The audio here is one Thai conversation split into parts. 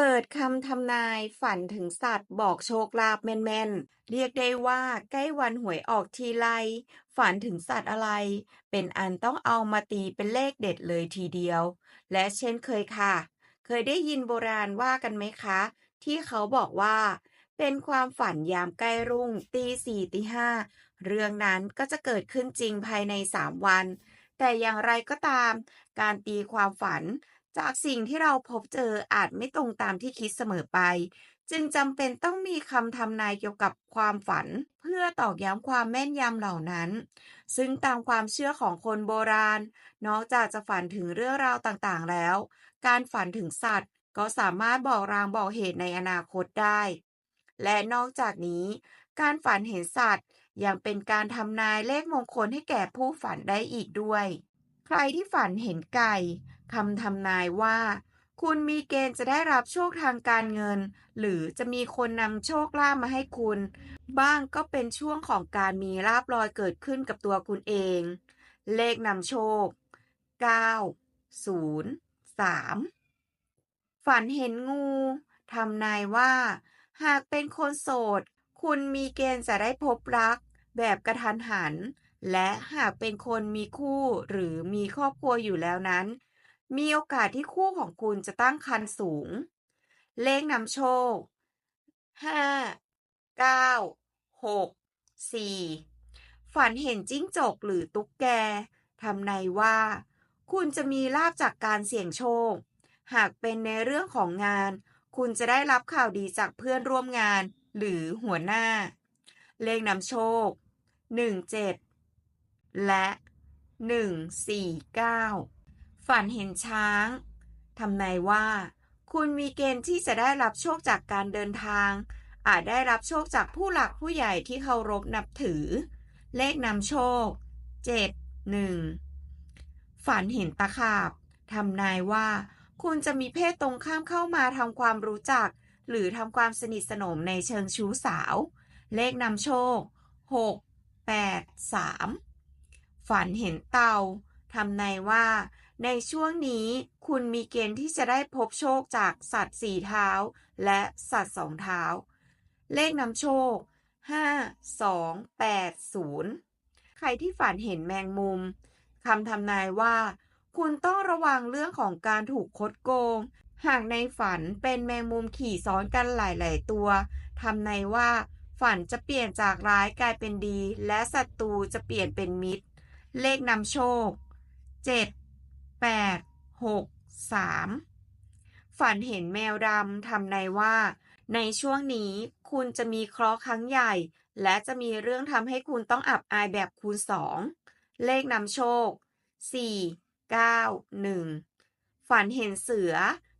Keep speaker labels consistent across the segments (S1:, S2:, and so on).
S1: เปิดคำทำนายฝันถึงสัตว์บอกโชคลาภแม่น ๆ เรียกได้ว่าใกล้วันหวยออกทีไรฝันถึงสัตว์อะไร เป็นอันต้องเอามาตีเป็นเลขเด็ดเลยทีเดียว และเช่นเคยค่ะ เคยได้ยินโบราณว่ากันไหมคะ ที่เขาบอกว่า เป็นความฝันยามใกล้รุ่งตีสี่ตีห้าเรื่องนั้นก็จะเกิดขึ้นจริงภายในสามวัน แต่อย่างไรก็ตาม การตีความฝัน จากสิ่งที่เราพบเจออาจไม่ตรงตามที่คิดเสมอไป จึงจำเป็นต้องมีคำทำนายเกี่ยวกับความฝัน เพื่อตอกย้ำความแม่นยำเหล่านั้น ซึ่งตามความเชื่อของคนโบราณ นอกจากจะฝันถึงเรื่องราวต่างๆแล้ว การฝันถึงสัตว์ ก็สามารถบอกรางบอกเหตุในอนาคตได้ และนอกจากนี้ การฝันเห็นสัตว์ยังเป็นการทำนายเลขมงคลให้แก่ผู้ฝันได้อีกด้วย ใครที่ฝันเห็นไก่คำทำนายว่า คุณมีเกณฑ์จะได้รับโชคทางการเงิน หรือจะมีคนนำโชคลาภมาให้คุณ บ้างก็เป็นช่วงของการมีลาภลอยเกิดขึ้นกับตัวคุณเอง เลขนำโชค 9 0 3 ฝันเห็นงูทำนายว่า หากเป็นคนโสด คุณมีเกณฑ์จะได้พบรัก แบบกระทันหัน และหากเป็นคนมีคู่หรือมีครอบครัวอยู่แล้วนั้น มีโอกาสที่คู่ของคุณจะตั้งครรภ์สูง เลขนำโชค 5 9 6 4 ฝันเห็นจิ้งจกหรือตุ๊กแกทำนายว่า คุณจะมีลาภจากการเสี่ยงโชค หากเป็นในเรื่องของงาน คุณจะได้รับข่าวดีจากเพื่อนร่วมงานหรือหัวหน้า เลขนำโชค 17 และ 149 ฝันเห็นช้างทำนายว่า คุณมีเกณฑ์ที่จะได้รับโชคจากการเดินทาง อาจได้รับโชคจากผู้หลักผู้ใหญ่ที่เคารพนับถือ เลขนำโชค 7 1 ฝันเห็นตะขาบทำนายว่า คุณจะมีเพศตรงข้ามเข้ามาทำความรู้จัก หรือทำความสนิทสนมในเชิงชู้สาว เลขนำโชค 6 8 3 ฝันเห็นเตาทำนายว่า ในช่วงนี้คุณมีเกณฑ์ที่จะได้พบโชคจากสัตว์สี่เท้า และสัตว์สองเท้า เลขนำโชค 5 2 8 0 ใครที่ฝันเห็นแมงมุมคำทำนายว่า คุณต้องระวังเรื่องของการถูกคดโกง หากในฝันเป็นแมงมุมขี่ซ้อนกันหลาย ๆ ตัวทำนายว่าฝันจะเปลี่ยนจากร้ายกลายเป็นดี และศัตรูจะเปลี่ยนเป็นมิตร เลขนำโชค 7 8 6 3 ฝันเห็นแมวดำทำนายว่า ในช่วงนี้คุณจะมีเคราะห์ครั้งใหญ่ และจะมีเรื่องทำให้คุณต้องอับอายแบบคูณสองเลขนำโชค 4 9 1 ฝันเห็นเสือ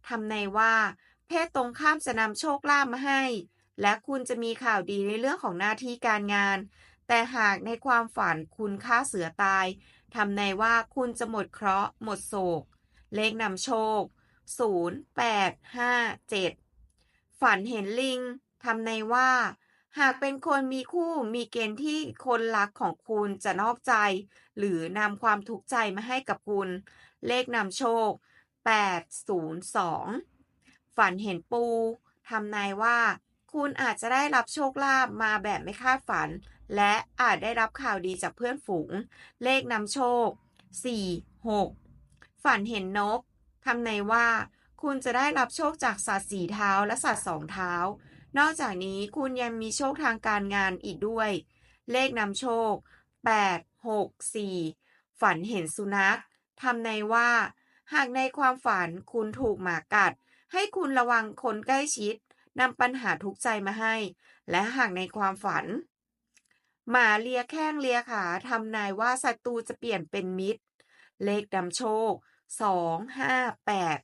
S1: ทำนายว่า เพศตรงข้ามจะนำโชคลาภมาให้ และคุณจะมีข่าวดีในเรื่องของหน้าที่การงาน แต่หากในความฝันคุณฆ่าเสือตายทำนายว่าคุณจะหมดเคราะห์หมดโศก เลขนำโชค 0 8 5 7 ฝันเห็นลิงทำนายว่า หากเป็นคนมีคู่มีเกณฑ์ที่คนรักของคุณจะนอกใจ หรือนำความทุกข์ใจมาให้กับคุณ เลขนำโชค 802 ฝันเห็นปูทำนายว่า คุณอาจจะได้รับโชคลาภมาแบบไม่คาดฝัน และอาจได้รับข่าวดีจากเพื่อนฝูง เลขนำโชค 4 6 ฝันเห็นนกทำในว่า คุณจะได้รับโชคจากสัตว์สีเท้าและสัตว์สองเท้า นอกจากนี้คุณยังมีโชคทางการงานอีกด้วย เลขนำโชค 8 6 4 ฝันเห็นสุนัขทำในว่า หากในความฝันคุณถูกหมากัด ให้คุณระวังคนใกล้ชิดนำปัญหาทุกใจมาให้ และหากในความฝัน หมาเลียแข้งเลียขาทำนายว่าศัตรูจะเปลี่ยนเป็นมิตร เลขนำโชคสองห้าแปด